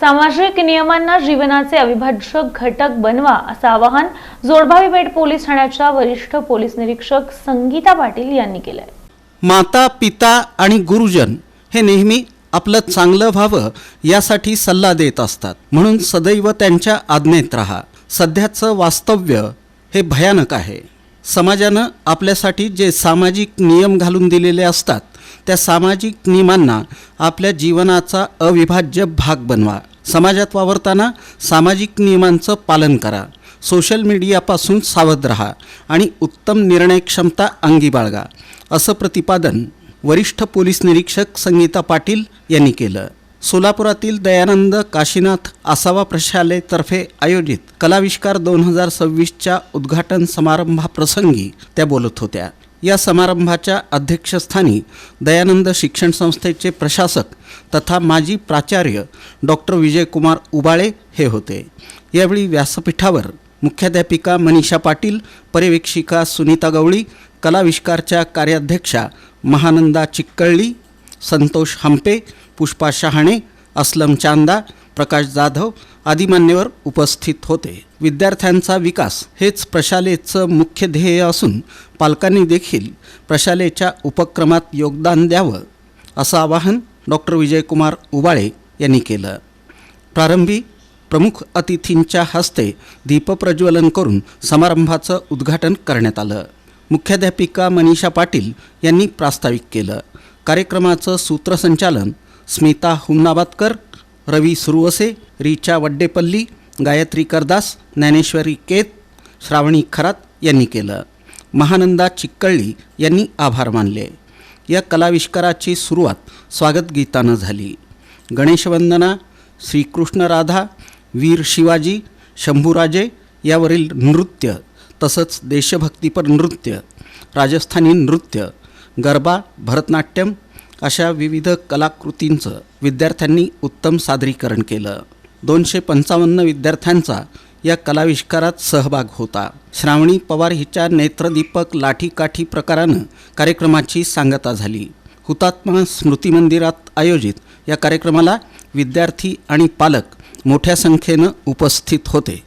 सामाजिक नियमांना जीवनाचे अविभाज्य घटक बनवा असं आवाहन जोडभावी पेठ पोलीस ठाण्याच्या वरिष्ठ पोलीस निरीक्षक संगीता पाटील यांनी केलंय. माता पिता आणि गुरुजन हे नेहमी आपलं चांगलं व्हावं यासाठी सल्ला देत असतात. म्हणून सदैव त्यांच्या आज्ञेत राहा. सध्याचं वास्तव्य हे भयानक आहे. समाजानं आपल्यासाठी जे सामाजिक नियम घालून दिलेले असतात त्या सामाजिक नियमांना आपल्या जीवनाचा अविभाज्य भाग बनवा. समाजात वावरताना सामाजिक नियमांचं पालन करा. सोशल मीडियापासून सावध राहा आणि उत्तम निर्णय क्षमता अंगी बाळगा. असं प्रतिपादन वरिष्ठ पोलीस निरीक्षक संगीता पाटील यांनी केलं. सोलापुरातील दयानंद काशीनाथ आसावा प्रशालेतर्फे आयोजित कलाविष्कार दोन हजार सव्वीसच्या उद्घाटन समारंभाप्रसंगी त्या बोलत होत्या. या समारंभाच्या अध्यक्षस्थानी दयानंद शिक्षण संस्थेचे प्रशासक तथा माजी प्राचार्य डॉक्टर विजयकुमार उबाळे हे होते. यावेळी व्यासपीठावर मुख्याध्यापिका मनीषा पाटील पर्यवेक्षिका सुनीता गवळी कलाविष्कारच्या कार्याध्यक्षा महानंदा चिक्कळली संतोष हंपे पुष्पा शहाणे असलम चांदा प्रकाश जाधव आदी मान्यवर उपस्थित होते. विद्यार्थ्यांचा विकास हेच प्रशालेचं मुख्य ध्येय असून पालकांनी देखील प्रशालेच्या उपक्रमात योगदान द्यावं असं आवाहन डॉक्टर विजयकुमार उबाळे यांनी केलं. प्रारंभी प्रमुख अतिथींच्या हस्ते दीपप्रज्वलन करून समारंभाचं उद्घाटन करण्यात आलं. मुख्याध्यापिका मनीषा पाटील यांनी प्रास्ताविक केलं. कार्यक्रमाचं सूत्रसंचालन स्मिता हुमनाबादकर रवी सुरुवसे रिचा वड्डेपल्ली गायत्री करदास ज्ञानेश्वरी केत श्रावणी खरात यांनी केलं. महानंदा चिक्कळी यांनी आभार मानले. या कलाविष्काराची सुरुवात स्वागत गीतानं झाली. गणेशवंदना श्रीकृष्ण राधा वीर शिवाजी शंभूराजे यावरील नृत्य तसंच देशभक्तीपर नृत्य राजस्थानी नृत्य गरबा भरतनाट्यम अशा विविध कलाकृतींचं विद्यार्थ्यांनी उत्तम सादरीकरण केलं. दोनशे पंचावन्न विद्यार्थ्यांचा या कलाविष्कारात सहभाग होता. श्रावणी पवार हिच्या नेत्रदीपक लाठीकाठी प्रकारानं कार्यक्रमाची सांगता झाली. हुतात्मा स्मृती मंदिरात आयोजित या कार्यक्रमाला विद्यार्थी आणि पालक मोठ्या संख्येनं उपस्थित होते.